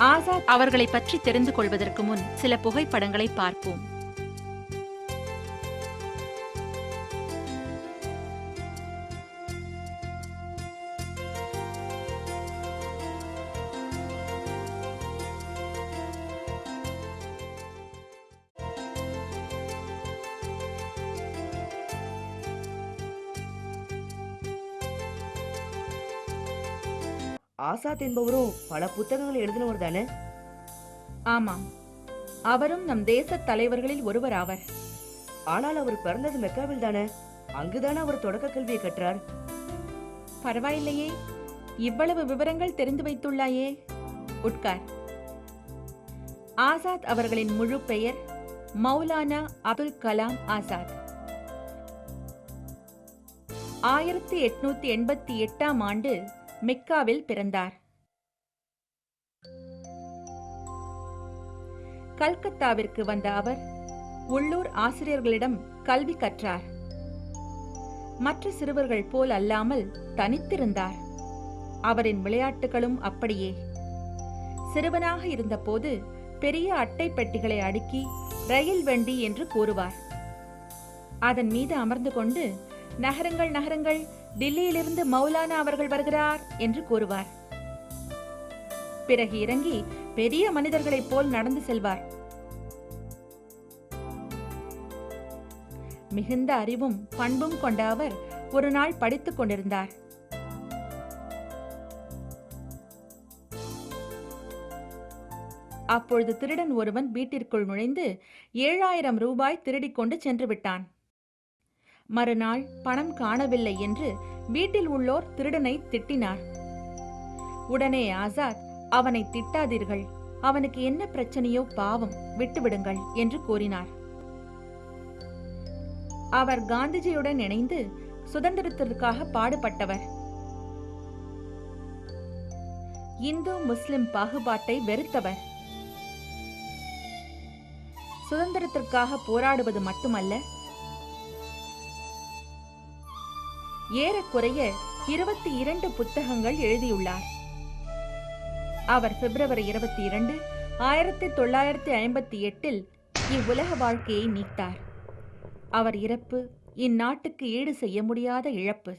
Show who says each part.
Speaker 1: ஆசாத் அவர்களை பற்றி தெரிந்து கொள்வதற்கு முன் சில புகைப்படங்களை பார்ப்போம்.
Speaker 2: ஆசாத் என்பவரும் பல புத்தகங்கள் எழுதினவர் தானே?
Speaker 1: ஆமாம். அவரும் நம் தேசத் தலைவர்களில் ஒருவர் ஆவர்.
Speaker 2: ஆனால் அவர் பிறந்தது மெக்காவில் தானே? அங்குதானே அவர் தொடக்க கல்வியை கற்றார்?
Speaker 1: பரவாயில்லையே. இவ்வளவு விவரங்கள் தெரிந்து வைத்துள்ளாயே. உட்கார். ஆசாத் அவர்களின் முழு பெயர் மௌலானா அபுல் கலாம் ஆசாத். ஆயிரத்தி எட்நூத்தி எண்பத்தி எட்டாம் ஆண்டு மெக்காவில் பிறந்தார். கல்கத்தாவிற்கு வந்த அவர் உள்ளூர் ஆசிரியர்களிடம் கல்வி கற்றார். மற்ற சிறுவர்கள் போல் அல்லாமல் தனித்திருந்தார். அவரின் விளையாட்டுகளும் அப்படியே. சிறுவனாக இருந்தபோது பெரிய அட்டை பெட்டிகளை அடுக்கி ரயில் வண்டி என்று கூறுவார். அதன் மீது அமர்ந்து கொண்டு நகரங்கள் நகரங்கள் டில்லியிலிருந்து மௌலானா அவர்கள் வருகிறார் என்று கூறுவார். பிறகு இறங்கி பெரிய மனிதர்களைப் போல் நடந்து செல்வார். மிகுந்த அறிவும் பண்பும் கொண்ட அவர் ஒரு நாள் படித்துக் கொண்டிருந்தார். அப்பொழுது திருடன் ஒருவன் வீட்டிற்குள் நுழைந்து ஏழாயிரம் ரூபாய் திருடிக்கொண்டு சென்று விட்டான். மறுநாள் பணம் காணவில்லை என்று வீட்டில் உள்ளோர் திருடனை திட்டினார். உடனே ஆசாத் அவனை திட்டாதீர்கள். அவனுக்கு என்ன பிரச்சனையோ பாவம் விட்டுவிடுங்கள் என்று கூறினார். அவர் காந்திஜியுடன் இணைந்து சுதந்திரத்திற்காக பாடுபட்டவர். இந்து முஸ்லிம் பாகுபாட்டை வெறுத்தவர். சுதந்திரத்திற்காக போராடுவது மட்டுமல்ல ஏறக்குறைய இருபத்தி இரண்டு புத்தகங்கள் எழுதியுள்ளார். அவர் பிப்ரவரி இருபத்தி இரண்டு ஆயிரத்தி தொள்ளாயிரத்தி ஐம்பத்தி எட்டில் இவ்வுலக வாழ்க்கையை நீத்தார் அவர் இறப்பு இந்நாட்டுக்கு ஈடு செய்ய முடியாத இழப்பு.